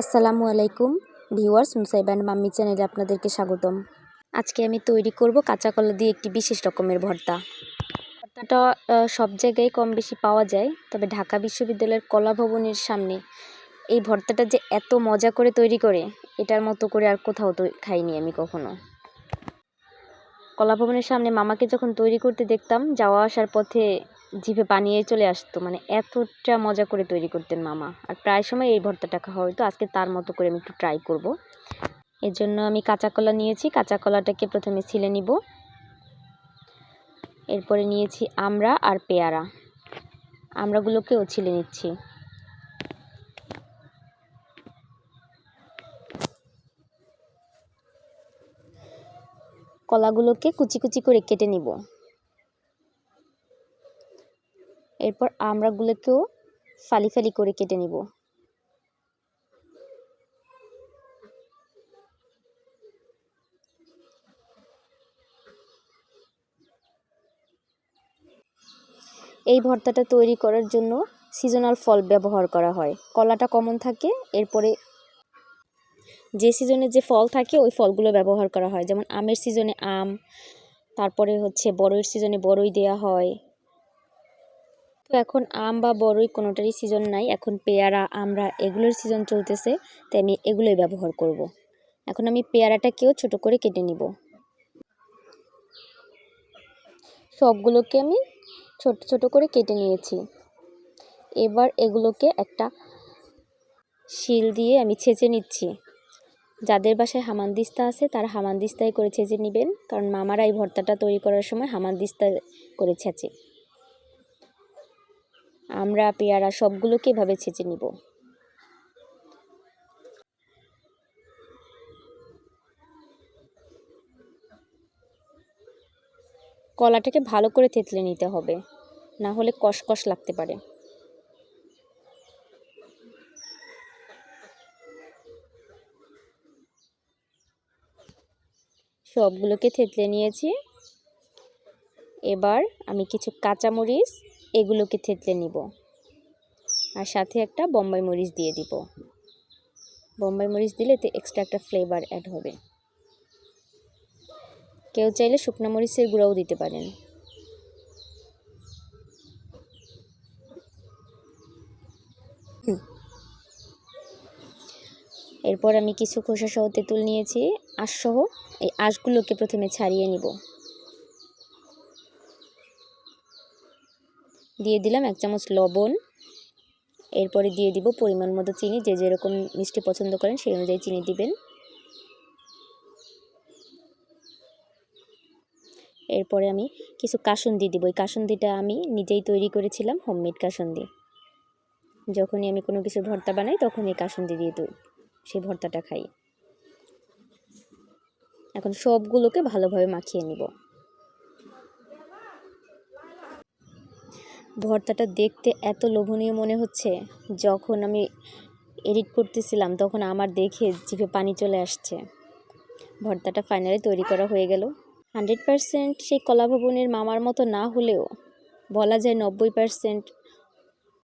আসসালামু আলাইকুম viewers মুসাইবান mummy চ্যানেলে আপনাদেরকে স্বাগতম। আজকে আমি তৈরি করব কাঁচা কলা দিয়ে একটি বিশেষ রকমের ভর্তা। ভর্তাটা সব জায়গায় কম বেশি পাওয়া যায়, তবে ঢাকা বিশ্ববিদ্যালয়ের কলা ভবনের সামনে। এই ভর্তাটা যে এত মজা করে তৈরি করে, এটার মতো করে আর কোথাও তো খাইনি আমি কখনো। কলা ভবনের সামনে মামাকে যখন তৈরি করতে দেখতাম, যাওয়া আসার পথে জিভে পানিয়ে চলে আসতো। মানে এতটা মজা করে তৈরি করতেন মামা। আর প্রায় সময় এই ভর্তাটা খাওয়া হতো। আজকে তার মতো করে আমি একটু ট্রাই করব। এর জন্য আমি কাঁচা কলা নিয়েছি। কাঁচা কলাটাকে প্রথমে ছিলে নিব। এরপরে নিয়েছি আমড়া আর পেয়ারা। আমড়াগুলোকেও ছিলে নিচ্ছি। কলাগুলোকে কুচি কুচি করে কেটে নিব। এরপর আমড়াগুলোকেও ফালি ফালি করে কেটে নিব। এই ভর্তাটা তৈরি করার জন্য সিজনাল ফল ব্যবহার করা হয়। কলাটা কমন থাকে, এরপরে যে সিজনে যে ফল থাকে, ওই ফলগুলো ব্যবহার করা হয়। যেমন আমের সিজনে আম, তারপরে হচ্ছে বড়ইয়ের সিজনে বড়ই দেয়া হয়। তো এখন আম বা বড়ই কোনোটারই সিজন নাই। এখন পেয়ারা, আমরা এগুলোর সিজন চলতেছে, তাই আমি এগুলোই ব্যবহার করব। এখন আমি পেয়ারাটাকেও ছোট করে কেটে নিব। সবগুলোকে আমি ছোট ছোট করে কেটে নিয়েছি। এবার এগুলোকে একটা শিল দিয়ে আমি ছেঁচে নিচ্ছি। যাদের বাসায় হামানদিস্তা আছে, তারা হামানদিস্তায় করে ছেঁচে নেবেন। কারণ মামারা এই ভর্তাটা তৈরি করার সময় হামানদিস্তা করে ছেঁচে। আমরা পেয়ারা সবগুলোকে এভাবে ছেঁচে নিব। কলাটাকে ভালো করে থেতলে নিতে হবে, না হলে কষকষ লাগতে পারে। সবগুলোকে থেতলে নিয়েছি। এবার আমি কিছু কাঁচামরিচ এগুলোকে থেতলে নিব। আর সাথে একটা বোম্বাই মরিচ দিয়ে দিব। বোম্বাই মরিচ দিলে এতে এক্সট্রা একটা ফ্লেভার অ্যাড হবে। কেউ চাইলে শুকনো মরিচের গুঁড়াও দিতে পারেন। এরপর আমি কিছু খোসা সহ তেঁতুল নিয়েছি। আঁশসহ এই আঁশগুলোকে প্রথমে ছাড়িয়ে নিব। দিয়ে দিলাম এক চামচ লবণ। এরপরে দিয়ে দিব পরিমাণ মতো চিনি, যে যেরকম মিষ্টি পছন্দ করেন সেই অনুযায়ী চিনি দিবেন। এরপরে আমি কিছু কাসুন্দি দিব। এই কাসুন্দিটা আমি নিজেই তৈরি করেছিলাম, হোমমেড কাসুন্দি। যখনই আমি কোনো কিছু ভর্তা বানাই তখন এই কাসুন্দি দিয়ে সেই ভর্তাটা খাই। এখন সবগুলোকে ভালোভাবে মাখিয়ে নিব। ভর্তাটা দেখতে এত লোভনীয় মনে হচ্ছে। যখন আমি এডিট করতেছিলাম, তখন আমার দেখে জিভে পানি চলে আসছে। ভর্তাটা ফাইনালি তৈরি করা হয়ে গেল। হান্ড্রেড পারসেন্ট সেই কলাভবনের মামার মতো না হলেও বলা যায় নব্বই পারসেন্ট